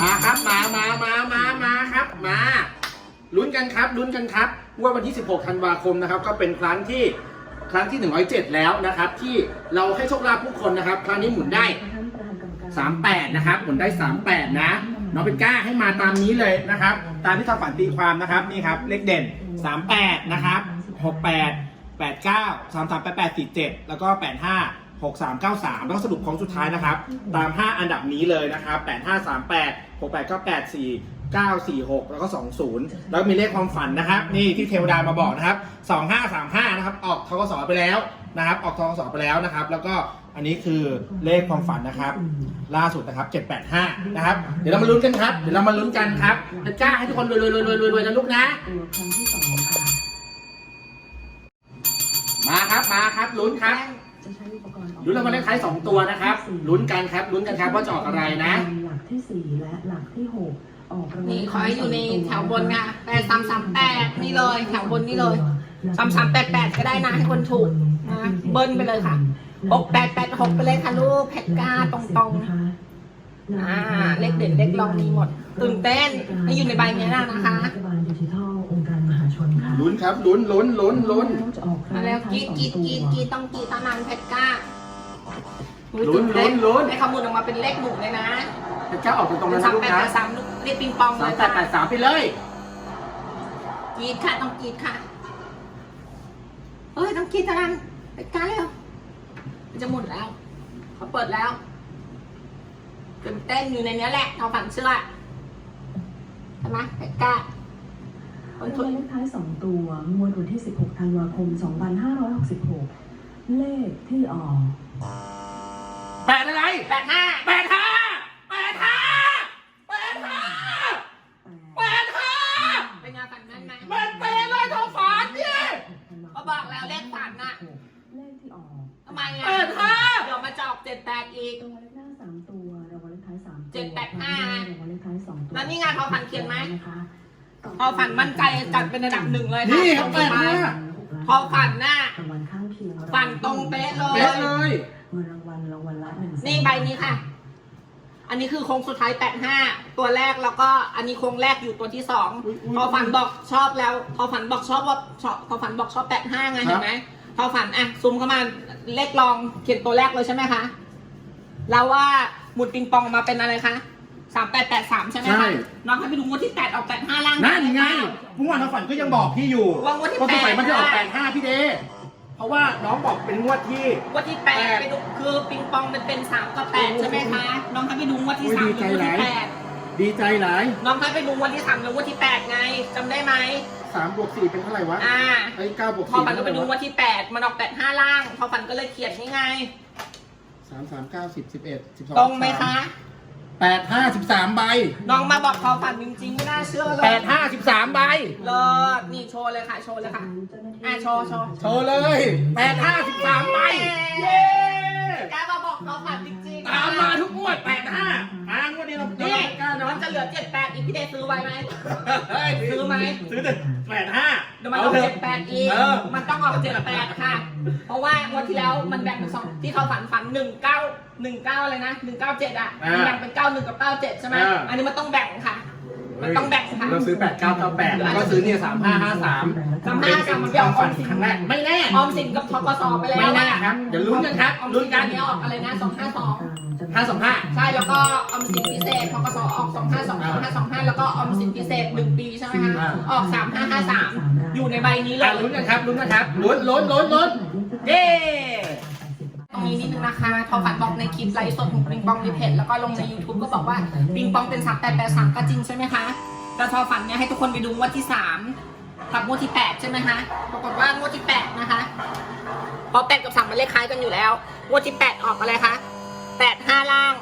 มาครับมามามามามาครับมาลุ้นกันครับลุ้นกันครับว่าวันที่ 16 ธันวาคมนะครับ ก็เป็นครั้งที่ครั้งที่ 107 แล้วนะครับ ที่เราให้โชคลาภผู้คนนะครับ ครั้งนี้หมุนได้ 38 นะครับ หมุนได้ 38 นะน้องเป็นกล้าให้มาตามนี้เลยนะครับ ตามที่ทางฝันตีความนะครับนี่ครับเลขเด่น 38 นะครับ 68 89 33 88 47 แล้วก็ 85 6393 แล้วสรุปของสุดท้ายนะครับ ตาม 5 อันดับนี้เลยนะครับ 8538 6898 4 946 แล้วก็ 20 แล้วมีเลขความฝันนะครับ นี่ที่เทวดามาบอกนะครับ 2535 นะครับ ออกทกสไปแล้วนะครับ ออกทกสไปแล้วนะครับ แล้วก็อันนี้คือเลขความฝันนะครับ ล่าสุดนะครับ 785 นะครับ เดี๋ยวเรามาลุ้นกันครับ เดี๋ยวเรามาลุ้นกันครับเพชรจ้าให้ทุกคนรวยรวยรวยรวยรวยรวยนะลูกนะ มาครับ มาครับลุ้นครับ ใช้อุปกรณ์ออกลุ้นรางวัลเลขท้ายสองตัวนะครับลุ้นกันครับลุ้นกันครับว่าจะออกอะไรนะ หลักที่สี่และหลักที่หกออกรางวัลนี่ขอให้อยู่ในแถวบนค่ะแปดสามสามแปดนี่เลย แถวบนนี่เลยสามสามแปดแปดก็ได้นะให้คนถูกนะเบิ้ลไปเลยค่ะหกแปดแปดหกไปเลยค่ะลูกแพทกาตรงๆอ่าเลขเด่นเลขรองมีหมดตื่นเต้นให้อยู่ในใบนี้นะนะคะ ลุ้นครับลุ้นลุ้นลุ้นลุ้นจะออกมาแล้วกรีดกรีดกรีดกรีดต้องกรีดตานานแพทกาอุ๊ยลุ้นตื่เต้ลุ้นลุ้นให้ข้อมูลออกมาเป็นเลขหมู่เลยนะเพชรจ้าออกตรงๆเป็นะนสามลูกแปดนะแปดสามลูกเรียกปิงปองเลสามยแปค่ะดแปดสามไปเลยกรีดค่ะต้องกรีดค่ะเอ้ยต้องกรีดตานานแพทกาเร็วมันจะหมุนแล้วเขาเปิดแล้วตื่นเต้นอยู่ในเนี้ยแหละเราฝันเชื่อใช่ไหมแพทกาคน รางวัลเลขท้ายสองตัว งวดวันที่ 16 ธันวาคม 2566 เลขที่ออก พอฝันมั่นใจจัดเป็นระดับหนึ่งเลยค่ะนี่ครับแปดห้า พอฝันน่ะ รางวัลข้างเคียงฝันตรงเป๊ะเล เป๊ะยเลย เงินรางวัลรางวัลละหนึ่งแสนี่ใบนี้ค่ะ อันนี้คือโค้งสุดท้ายแปดห้าตัวแรกแล้วก็อันนี้โค้งแรกอยู่ตัวที่สองพอฝันบอกชอบแล้ว พอฝันบอกชอบว่าชอบพอฝันบอกชอบแปดห้าไงเห็นไหมพอฝันอะซูมเข้ามาเลขรองเขียนตัวแรกเลยใช่ไหมคะแล้วว่าหมุดปิงปองมาเป็นอะไรคะ สามแปดแปดสามใช่ไหมใช่ คะน้องให้ไปดูงวดที่แปดออกแปดห้าล่างนั่นไงเมื่อวานทองฝันก็ยังบอกพี่อยู่ว่างวดที่ว่าสงสัยแปดมันจะออกแปดห้าพี่เดเพราะว่าน้องบอกเป็นงวดที่ งวดที่แปดแปดไปดูคือปิงปองมันเป็นสามกับแปดใช่ไหมคะน้องให้ไปดูงวดที่โอ้ยสามดีหรืใจองวดหลาย ที่แปดดีใจหลายน้องให้ไปดูงวดที่สามหรืองวดที่แปดไงจำได้ไหมสามบวกสี่เป็นเท่าไหร่วะอ่า ไอ้เก้าบวกพอสี่ฝันก็ไปดูงวดที่แปดมันออกแปดห้าล่าง พอฝันก็เลยเขียนนี่ไง สามสามเก้าสิบสิบเอ็ดสิบสองตรงไหมคะ แปดห้าสิบสามใบน้องมาบอกพอฝันจริงๆไม่น่าเชื่อเลแปยดห้าสิบสามใบเลิศนี่โชว์เลยค่ะ โชว์เลยค่ะ อะโชว์โชว์โชว์เลยแปดห้าสิบสามใบเย้กล้ามาบอกพอฝันจริงๆตามมาทุกงวดแปดห้า จะเหลือเจ็ดแปดอีกพี่เดชซื้อไว้ไหมเฮ้ยซื้อไหมซื้อแต่แปดห้าเดี๋ยวมันออกเจ็ดแปดอีกเออมันต้องออกเจ็ดแปดค่ะ เพราะว่างวดที่แล้วมันแบ่งเป็นสองที่เขาฝันฝันหนึ่งเก้าหนึ่งเก้าเลยนะหนึ่งเก้าเจ็ดอะมันแบ่งเป็นเก้าหนึ่งกับเก้าเจ็ดใช่ไหมอันนี้มันต้องแบ่งค่ะมันต้องแบ่งค่ะเราซื้อแปดเก้าเก้าแปดแล้วก็ซื้อเนี่ยสามห้าห้าสามสามห้าสามมันไปออกออมสินครั้งแรกไม่แน่ออมสินกับทกสไปแล้วไม่แน่ครับเดี๋ยวลุ้นกันครับออมลุ้สินนกัอันนนี้ออกอะไรนะสองห้าสอง ห้าสองห้าใช่แล้วก็ออมสินพิเศษทกสออกสองห้าสองสองห้าสองห้าแล้วก็ออมสินพิเศษหนึ่งปีใช่ไหมคะอ่าออกสามห้าห้าสามอยู่ในใบนี้เลอะยลุ้นกันครับลุ้นกันครับลุ้นลุ้นลุ้นลุ้นเย้ ตรงนี้นิดนึงนะคะพอฝันบอกในคลิปไลฟ์สดของปิงปองในเพจแล้วก็ลงใน YouTube ก็บอกว่าปิงปองเป็นสามแปดแปดสามก็จริงใช่ไหมคะแต่ทอฝันเนี่ยให้ทุกคนไปดูงวดที่สามกับงวดที่แปดใช่ไหมคะปรากฏว่างวดที่แปดนะคะเพราะแปดกับสามมันเลขคล้ายกันอยู่แล้วงวดที่แปดออกอะไรคะ แปดห้าล่าง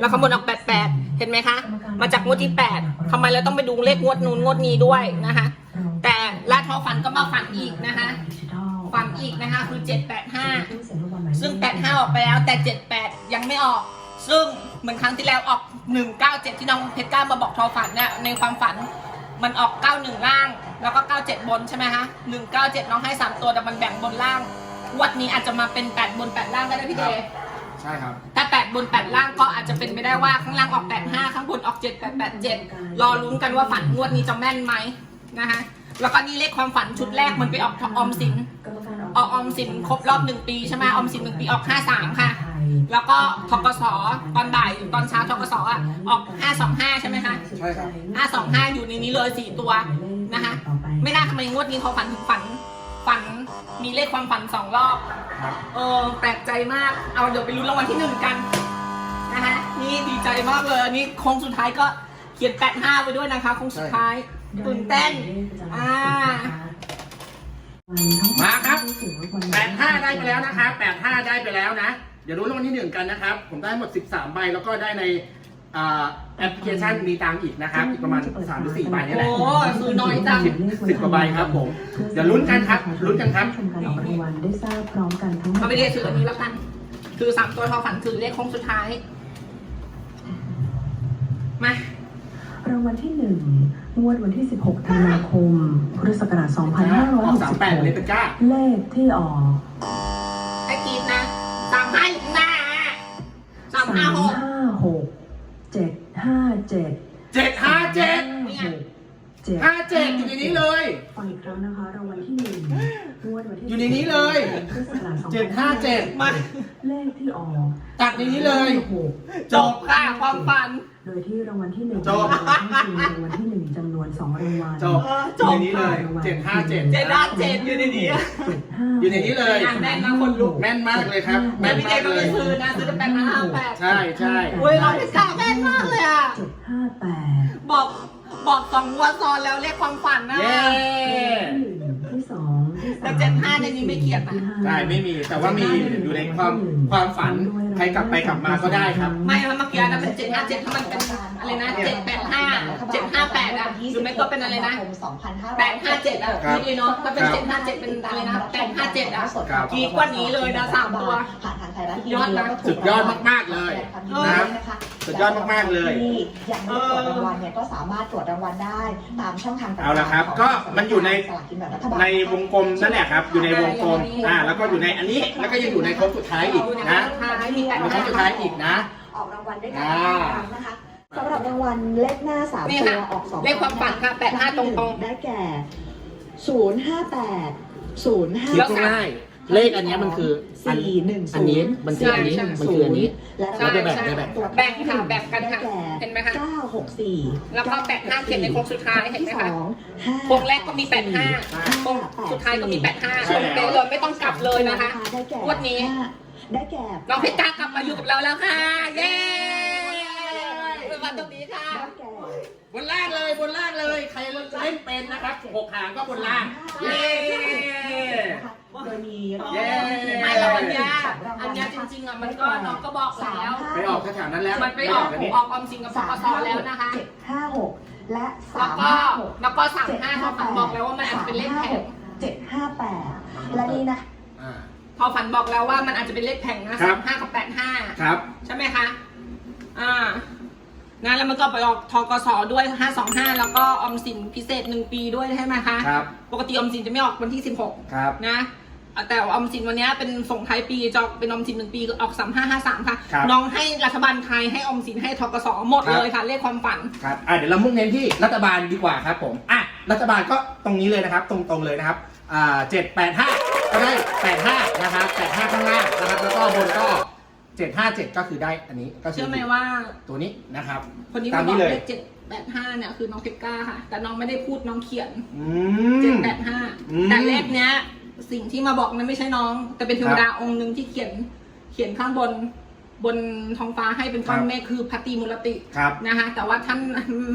แล้วข้างบนออกแปดแปดเห็นไหมคะ มาจากงวดที่แปดทำไมเราต้องไปดูเลขงวดนู้นงวดนี้ด้วยนะคะ แต่ลาดทอฝันก็มาฝันอีกนะคะฝันอีกนะคะ คือเจ็ดแปดห้าซึ่ง85ออกไปแล้ว แต่78ยังไม่ออก ซึ่งเหมือนครั้งที่แล้วออก197ที่น้องเพชรกล้ามาบอกทอฝันเนี่ยในความฝันมันออก 91 ล่าง แล้วก็ 97 บนใช่ไหมคะ197 น้องให้ 3 ตัวแต่มันแบ่งบนล่างง วัดนี้อาจจะมาเป็น8บน8ล่างก็ได้พี่เดย์ใช่ครับ ถ้า8บน8ล่างก็อาจจะเป็นไปได้ว่าข้างล่างออก85ข้างบนออก7887รอลุ้นกันว่าฝันงวดนี้จะแม่นไหมนะคะแล้วก็นี่เลขความฝันชุดแรกมันไปออกออมสินออกออมสินครบรอบหนึ่งปีใช่ไหมออมสินหนึ่งปีออก53ค่ะ แล้วก็ทกสตอนบ่ายตอนเช้าทกสอะออก525ใช่ไหมคะใช่ครับ525อยู่ในนี้เลย4ตัวนะคะ ไม่น่าทำไมงวดนี้เขาฝันถึงฝัน ฝันมีเลขความฝันสองรอบครับเออแปลกใจมากเอาเดี๋ยวไปลุ้นรางวัลที่หนึ่งกันนะคะนี่ดีใจมากเลยอันนี้โค้งสุดท้ายก็เขียน85ไปด้วยนะคะโค้งสุดท้ายตื่นเต้นอ่ามาครับแปดห้าได้ไปแล้วนะคะแปดห้าได้ไปแล้วนะ เดี๋ยวรู้รางวัลที่หนึ่งกันนะครับ ผมได้หมด 13 ใบ แล้วก็ได้ในอ่า แอปพลิเคชันมีตังค์อีกนะครับอีกประมาณ3หรือ4ใบนี่แหละโอ้ซื้อน้อยจัง สิบสิบกว่าใบครับผมเดี๋ยวลุ้นกันครับลุ้นกันครับชมการออกรางวัลได้ทราบพร้อมกันทั้งหมดเอาไปเรียกถืออันนี้แล้วกัน คือสามตัวทอฝันคือเลขโค้งสุดท้าย มารางวัลที่หนึ่งงวดวันที่ 16 ธันวาคม พุทธศักราชออกสามแปดเลยเป็น2566ก้าเลขที่ออกไอ้กรีดนะสามห้าอยู่หน้าสามห้าหก ห้าเจ็ด เจ็ดห้าเจ็ด 7ห้าเจ็ดอยู่ในนี้เลย ฟังอีกครั้งนะคะรางวัลที่หนึ่งงวดวันที่อยู่ในนี้เลย พุทธศักราชเจ็ดห้าเจ็ดมาเลขที่ออกตัดในนี้เลย หกจบค่ะความฝัน โดยที่รางวัลที่หนึ่งจบรางวัลที่สี่รางวัลที่หนึ่งจำนวนสองรางวัลจบเอออจยู่บในนี้เลยเจ็ดห้าเจ็ดเจ็ดห้าเจ็ดอยู่ในนี้เจ็ดห้าอยู่ในนี้เลย อะแม่นมากคนลุกแม่นมากเลยครับ แม่แม่นพี่เจมากก็เลไม่ย ซื้อนะซื้อแต่แปดห้าห้าแปดใช่ใช่ เว้ยเราไม่กล้าแม่นมากเลยอะเจ็ดห้าแปดบอก บอกสองงวันซ้อนแล้วเลขความฝันนะ เย้ แต่เจ็ดห้าในนี้ไม่เขียนนะที่ห้าใช่ไม่มี แต่ว่ามีอยู่ในความความฝันใครกลับไปกลับมาก็ได้ครับ ไม่เมื่อกี้นะเป็นเจ็ดห้าเจ็ดถ้ามันเป็นอะไรนะเจ็ดแปดห้าเจ็ดห้าแปดอะหรือไม่ก็เป็นอะไรนะแปดห้าเจ็ดอะครับ นี่เลยเนาะถ้าเป็นเจ็ดห้าเจ็ดเป็นอะไรนะแปดห้าเจ็ดอะครับกรี๊ดกว่านี้เลยนะสามตัว ผ่านทางไทยรัฐทียอดนะสุดยอดมากๆเลยนะครับสุดยอดมากๆเลยที่ยังไม่ได้ตรวจรางวัลเนี่ยก็สามารถตรวจรางวัลได้ตามช่องทางต่างๆเอาละครับของก็มันอยู่ในสลากกินแบ่งรัฐบาล ในวงกลมนั่นแหละครับ อยู่ในวงกลมอ่าแล้วก็อยู่ในอันนี้แล้วก็ยังอยู่ในโค้งสุดท้ายอีกนะมีแปดในโค้ห้างสุดท้ายอีกนะ ออกรางวัลด้วยกันอ่านะคะสำหรับรางวัลเลขหน้าสามนี่ตัค่ะวออกสองเลขความฝันค่ะแปดห้าตรงๆ ได้แก่ศูนย์ห้าแปดศูนย์ห้า คิดง่ายๆ เลขอันเนี้ยมันคืออันสี่หนึ่งอันนี้มันคืออันนี้มันคืออันนี้ และแล้วไปแบ่งได้แบ่ง แบ่งค่ะแบ่งกันค่ะเห็นไหมคะเก้าหกสี่แล้วก็แปดห้าเจ็ดในโค้งสุดท้ายเห็นไหมคะ สองห้าโค้งแรกก็มีแปดห้าโค้งสุดท้ายก็มีแปดห้าใช่ส่งไปเลยไม่ต้องกลับเลยนะคะ ได้แก่งวดนี้ ได้แก่น้องเพชรจ้ากลับมาอยู่กับเราแล้วค่ะ เย้เป็นวันตรงนี้ค่ะ ได้แก่ บนล่างเลยบนล่างเลยใคร เล่นเป็นนะครับหกหางก็บนล่าง เย้ โดยมีเย้ ไม่หรอกอันเนี้ยอันเนี้ยจริงๆอะมันก็น้องก็บอกแล้ว ไปออกแถวๆนั้นแล้วมันไปออกอันนี้ออกออมสินกับปปสแล้วนะคะเจ็ดห้าหกและแล้สาวมก็ห้าหกแล้วก็สามห้าเขาฝันบอกแล้วว่ามันอาจจะเป็นเลขแผงเจ็ดห้าแปดและนี่นะ อ่า พอฝันบอกแล้วว่ามันอาจจะเป็นเลขแผงนะครัสาบมห้ากับแปดห้าครับ ใช่ไหมคะ อ่า นะแล้วมันก็ไปออกทกสด้วย 525 แล้วก็ออมสินพิเศษ 1 ปีด้วยใช่ไหมคะครับ ปกติออมสินจะไม่ออกวันที่ ครับ 16นะอะแต่ออมสินวันนี้เป็นส่งท้ายปีจะออกเป็นออมสินหนึ่งปีออก 3553 ค่ะ ครับ น้องให้รัฐบาลไทยให้ออมสินให้ทกสหมดครับเลยค่ะเลขความฝัน ครับอ่าเดี๋ยวเรามุ่งเน้นที่รัฐบาลดีกว่าครับผมอะรัฐบาลก็ตรงนี้เลยนะครับ ตรงๆเลยนะครับอ่าเจ็ดแปดห้าก็ได้แปดห้านะครับแปดห้าข้างล่างนะครับแล้วก็บนก็ เจ็ดห้าเจ็ดก็คือได้อันนี้ก็คืเชื่อไหมว่า ตัวนี้นะครับคนนี้ตามามบอนี้กเลยเลข785เนี่ยคือน้องเพชรกล้าค่ะ แต่น้องไม่ได้พูดน้องเขียนอืมเจ็ดแปดห้าอืมแต่เลขเนี้ย สิ่งที่มาบอกนั้นไม่ใช่น้อง แต่เป็นเทวดาองค์หนึ่งที่เขียนเขียนข้างบน บนท้องฟ้าให้เป็นก้อนครับ เมฆคือพัตติมุรติครับ นะคะ แต่ว่าท่าน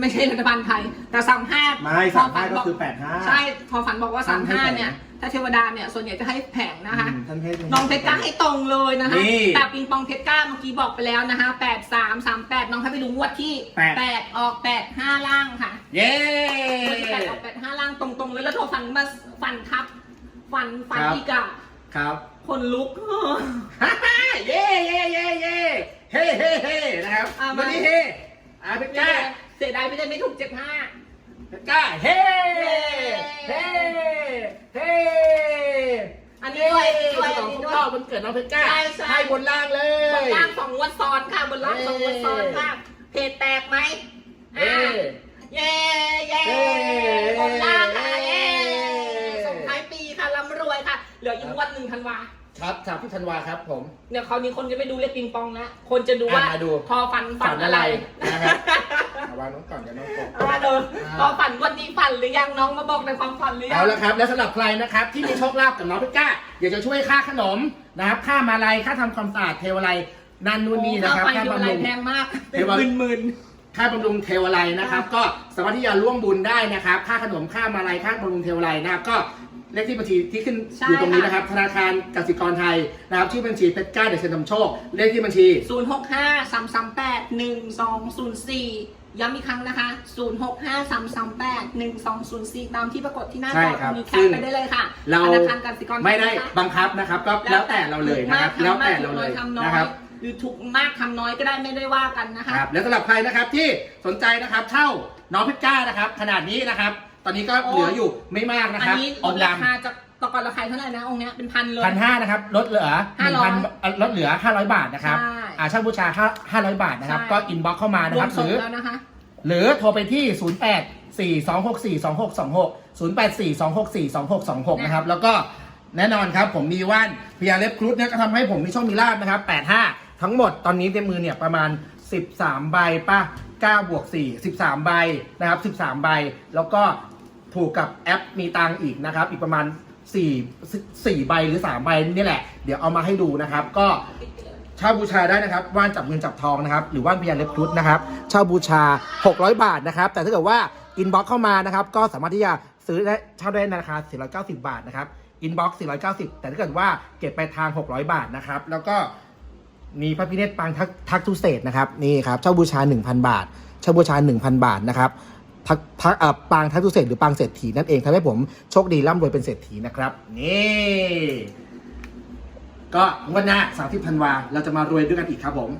ไม่ใช่รัฐบาลไทย แต่สามห้าไม่สามห้าก็คือแปดห้า ใช่พอฝันบอกว่าท่าสานมให้ห้าแผงเนี่ย ถ้าเทวดาเนี่ยส่วนใหญ่จะให้แผงนะคะอืมท่านเพชรน้องเพชรกล้าให้ตรงเลยนะคะนี่แต่ปิงปองเพชรกล้าเมื่อกี้บอกไปแล้วนะคะแปดสามสามแปดน้องให้ไปดูงวดที่แปด แปดออกแปดห้าล่างค่ะเย้ งวดที่แปดออกแปดห้าล่างตรงๆเลยแล้วโทรฝันมาฝันทับฝันฝันครับ อีกอะครับ คนลุก ฮ่าฮ่าเย้เย้เย้เย้เฮ้เฮ้เฮ้นะครับอะมา วันนี้เฮ้อาเพชรกล้าเสียดายไม่ได้ไม่ถูกเจ็ดห้า เพชรกล้าเฮ้เฮ้เฮ้อันนี้ด้วยด้วยขอัอนงนี้คุณด้วยพ่อมันเกิดน้องเพชรกล้าใช่ใช่ ให้บนล่างเลบนย ล่างสองงวดซ้อนค่ะบนล่างสองงวดซ้อนค่ะกไหมเย้เย้เย้เย้หมดแล้วค่ะเย้ส่งท้ายปีค่ะร่ำรวยค่ะ เหลืออีกงวันหนึ่งธันวา ครับสามพี่ธันวาครับผมเนี่ยคราวนี้คนจะไม่ดูเลขปิงปองนะ คนจะดูว่า อะมาดู พอฝันฝันอะไรนะครับเอาวางน้องก่อนเดี๋ยวน้องตกมาดูพอฝันวันนี้ฝันหรือยังน้องมาบอกในความฝันหรือยัเอาง ละครับ แล้วสำหรับใครนะครับ ที่มีโชคลาภกับน้องพิก้าอยากจะช่วยค่าขนมนะครับค่ามาลัยค่าทำความสะอาดเทวไลยนันนู่นนี่นะครับค่าค่าไฟบำรุง แพงมากเทวะ หมื่นหมื่นค่าบำรุงเทวไลยนะครับ ก็สามารถที่จะร่วมบุญได้นะครับ ค่าขนมค่ามาลัยค่าบำรุงเทวไลยนะครับ ก็ เลขที่บัญชีที่ขึ้นอยู่ตรงนี้นะครับ ธนาคารกสิกรไทยนะครับ ชื่อบัญชีเพชรก้าเดชนำโชค เลขที่บัญชีศูนย์หกห้าสามสามแปดหนึ่งสองศูนย์สี่ย้ำอีกครั้งนะคะศูนย์หกห้าสามสามแปดหนึ่งสองศูนย์สี่ตามที่ปรากฏที่หน้าใช่จอครับมีแคซึ่ปง ไปได้เลยค่ะเราธนาคารกสิกรไม่ได้นะคะบังคับนะครับ ก็แล้วแต่เราเลยนะครับ แล้วแต่เราเลยทำน้อยนะครับ หรือถูกมากทำน้อยก็ได้ไม่ได้ว่ากันนะคะ ครับแล้วสำหรับใครนะครับที่สนใจนะครับเช่าน้องเพชรก้านะครับ ขนาดนี้นะครับ ตอนนี้ก็เหลืออยู่ไม่มากนะอันครับนี้องลดค์ราดำคาจากตะกอนราคาเท่าไหร่นะองค์เนี้ยเป็นพันเลย พันห้านะครับลดเหลือหนึ่ง500พันลดเหลือห้าร้อยบาทนะครับใช่อ่าช่างบูชาห้าห้าร้อยบาทนะครับ ใช่ ก็อินบ็อกเข้ามานะรควรัมบหส่งรือ แล้วนะคะ หรือโทรไปที่ 0 8 4 2 6 4 2 6 2 6 0 8 4 2 6 4 2 6 2 6 นะครับ แล้วก็แน่นอนครับ ผมมีว่านพยาเล็บครุฑเนี่ยก็ทำให้ผมมีโช่องมีลาบนะครับ 85 ทั้งหมดตอนนี้ในมือเนี่ยประมาณ 13 ใบป่ะ9บวก4 13 ใบนะครับ13 ใบ แล้วก็ถูกกับแอปมีตังอีกนะครับ อีกประมาณ 4 4 ใบหรือ 3 ใบนี่แหละ เดี๋ยวเอามาให้ดูนะครับ ก็เช่าบูชาได้นะครับว่านจับเงินจับทองนะครับ หรือว่านพยานเล็บครุฑนะครับเช่าบูชา 600 บาทนะครับ แต่ถ้าเกิดว่าอินบ็อกเข้ามานะครับ ก็สามารถที่จะซื้อได้เช่าได้ในราคา490 บาทนะครับอินบ็อก490 แต่ถ้าเกิดว่าเก็บไปทาง 600 บาทนะครับ แล้วก็ มีพระพิเนตปางทักทักทุเศษนะครับนี่ครับเช่าบูชา 1,000 บาท เช่าบูชา 1,000 บาทนะครับทักทักอ่าปางทักทุเศษหรือปางเศรษฐีนั่นเองทำให้ผมโชคดีร่ำรวยเป็นเศรษฐีนะครับนี่ก็วันหน้า30ธันวาเราจะมารวยด้วยกันอีกครับผม